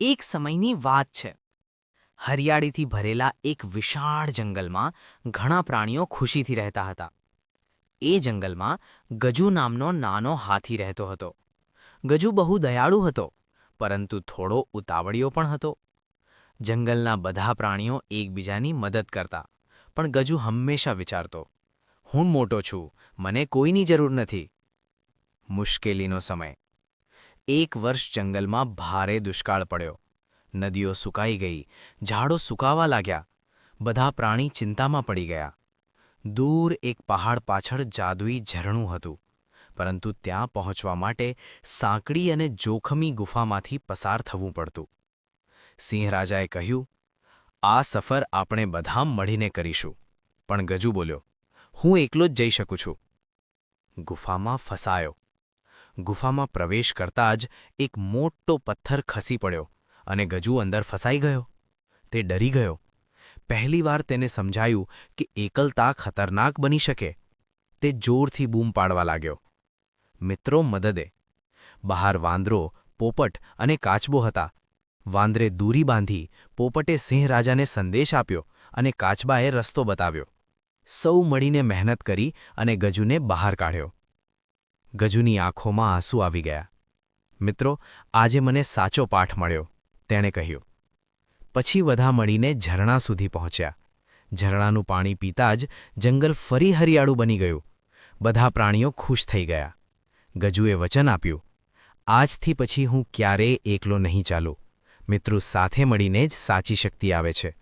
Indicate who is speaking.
Speaker 1: એક સમયની વાત છે. હરિયાળીથી ભરેલા એક વિશાળ જંગલમાં ઘણા પ્રાણીઓ ખુશીથી રહેતા હતા. એ જંગલમાં ગજુ નામનો નાનો હાથી રહેતો હતો. ગજુ બહુ દયાળુ હતો, પરંતુ થોડો ઉતાવળિયો પણ હતો. જંગલના બધા પ્રાણીઓ એકબીજાની મદદ કરતા, પણ ગજુ હંમેશા વિચારતો, હું મોટો છું, મને કોઈની જરૂર નથી. મુશ્કેલીનો સમય. એક વર્ષ જંગલમાં ભારે દુષ્કાળ પડ્યો. નદીઓ સુકાઈ ગઈ, ઝાડો સુકાવા લાગ્યા. બધા પ્રાણી ચિંતામાં પડી ગયા. દૂર એક પહાડ પાછળ જાદુઈ ઝરણું હતું, પરંતુ ત્યાં પહોંચવા માટે સાંકડી અને જોખમી ગુફામાંથી પસાર થવું પડતું. સિંહરાજાએ કહ્યું, આ સફર આપણે બધા મળીને કરીશું. પણ ગજુ બોલ્યો, હું એકલો જ જઈ શકું છું. ગુફામાં ફસાયો. ગુફામાં પ્રવેશ કરતાં જ એક મોટો પથ્થર ખસી પડ્યો અને ગજુ અંદર ફસાઈ ગયો. તે ડરી ગયો. પહેલીવાર તેને સમજાયું કે એકલતા ખતરનાક બની શકે. તે જોરથી બૂમ પાડવા લાગ્યો. મિત્રો મદદે. બહાર વાંદરો, પોપટ અને કાચબો હતા. વાંદરે દૂરી બાંધી પોપટે સિંહરાજાને સંદેશ આપ્યો અને કાચબાએ રસ્તો બતાવ્યો. સૌ મળીને મહેનત કરી અને ગજુને બહાર કાઢ્યો. ગજુની આંખોમાં આંસુ આવી ગયા. મિત્રો, આજે મને સાચો પાઠ મળ્યો, તેણે કહ્યું. પછી બધા મળીને ઝરણા સુધી પહોંચ્યા. ઝરણાનું પાણી પીતા જ જંગલ ફરી હરિયાળું બની ગયું. બધા પ્રાણીઓ ખુશ થઈ ગયા. ગજુએ વચન આપ્યું. આજથી પછી હું ક્યારેય એકલો નહીં ચાલું. મિત્રો સાથે મળીને જ સાચી શક્તિ આવે છે.